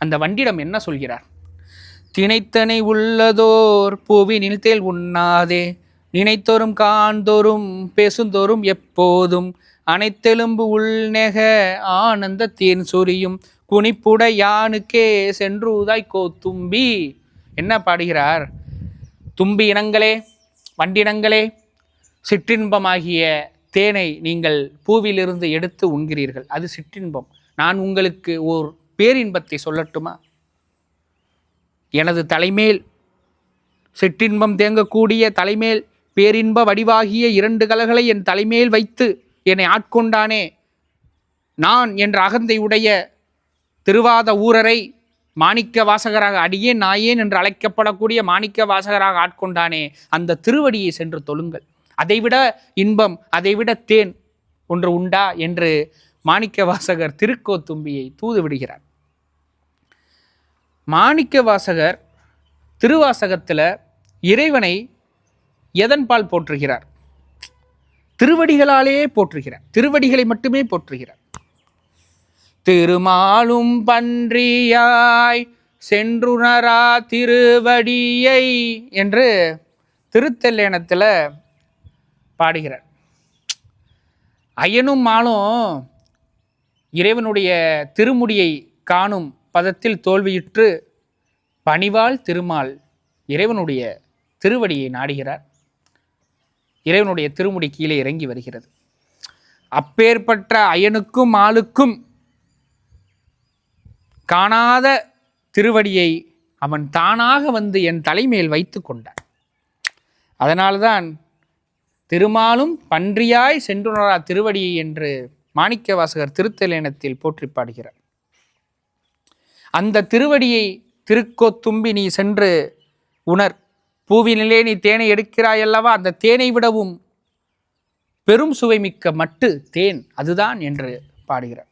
அந்த வண்டிடம் என்ன சொல்கிறார்? திணைத்தனை உள்ளதோர் பூவினில் தேல் உண்ணாதே நினைத்தோறும் காண்தோறும் பேசுந்தோறும் எப்போதும் அனைத்தெலும்பு உள்நெக ஆனந்த தேன் சொரியும் குனிப்புட யானுக்கே சென்றுதாய் கோ தும்பி என்ன பாடுகிறார்? தும்பி இனங்களே வண்டினங்களே சிற்றின்பமாகிய தேனை நீங்கள் பூவிலிருந்து எடுத்து உண்கிறீர்கள். அது சிற்றின்பம். நான் உங்களுக்கு ஓர் பேரின்பத்தை சொல்லட்டுமா? எனது தலைமேல் சிற்றின்பம் தேங்கக்கூடிய தலைமேல் பேரின்ப வடிவாகிய இரண்டு கலகளை என் தலைமேல் வைத்து என்னை ஆட்கொண்டானே. நான் என்ற அகந்தை உடைய திருவாத ஊரரை மாணிக்க வாசகராக அடியேன் நாயேன் என்று அழைக்கப்படக்கூடிய மாணிக்க வாசகராக ஆட்கொண்டானே. அந்த திருவடியை சென்று தொழுங்கள். அதைவிட இன்பம் அதைவிட தேன் ஒன்று உண்டா? என்று மாணிக்க வாசகர் திருக்கோத்தும்பியை தூது விடுகிறார். மாணிக்க வாசகர் திருவாசகத்தில் இறைவனை எதன்பால் போற்றுகிறார்? திருவடிகளாலேயே போற்றுகிறார். திருவடிகளை மட்டுமே போற்றுகிறார். திருமாலும் பன்றியாய் சென்றுணரா திருவடியை என்று திருத்தல்லேனத்தில் பாடுகிறார். ஐயனும் மாலும் இறைவனுடைய திருமுடியை காணும் பதத்தில் தோல்வியுற்று பணிவால் திருமால் இறைவனுடைய திருவடியை நாடுகிறார். இறைவனுடைய திருமுடி கீழே இறங்கி வருகிறது. அப்பேற்பட்ட அயனுக்கும் ஆளுக்கும் காணாத திருவடியை அவன் தானாக வந்து என் தலைமேல் வைத்து கொண்டான். அதனால்தான் திருமாலும் பன்றியாய் சென்றுணரா திருவடியை என்று மாணிக்கவாசகர் திருத்தலேனத்தில் போற்றி பாடுகிறார். அந்த திருவடியை திருக்கோத்தும்பி நீ சென்று உணர். பூவினிலே நீ தேனை எடுக்கிறாய் அல்லவா அந்த தேனை விடவும் பெரும் சுவைமிக்க மட்டு தேன் அதுதான் என்று பாடுகிறார்.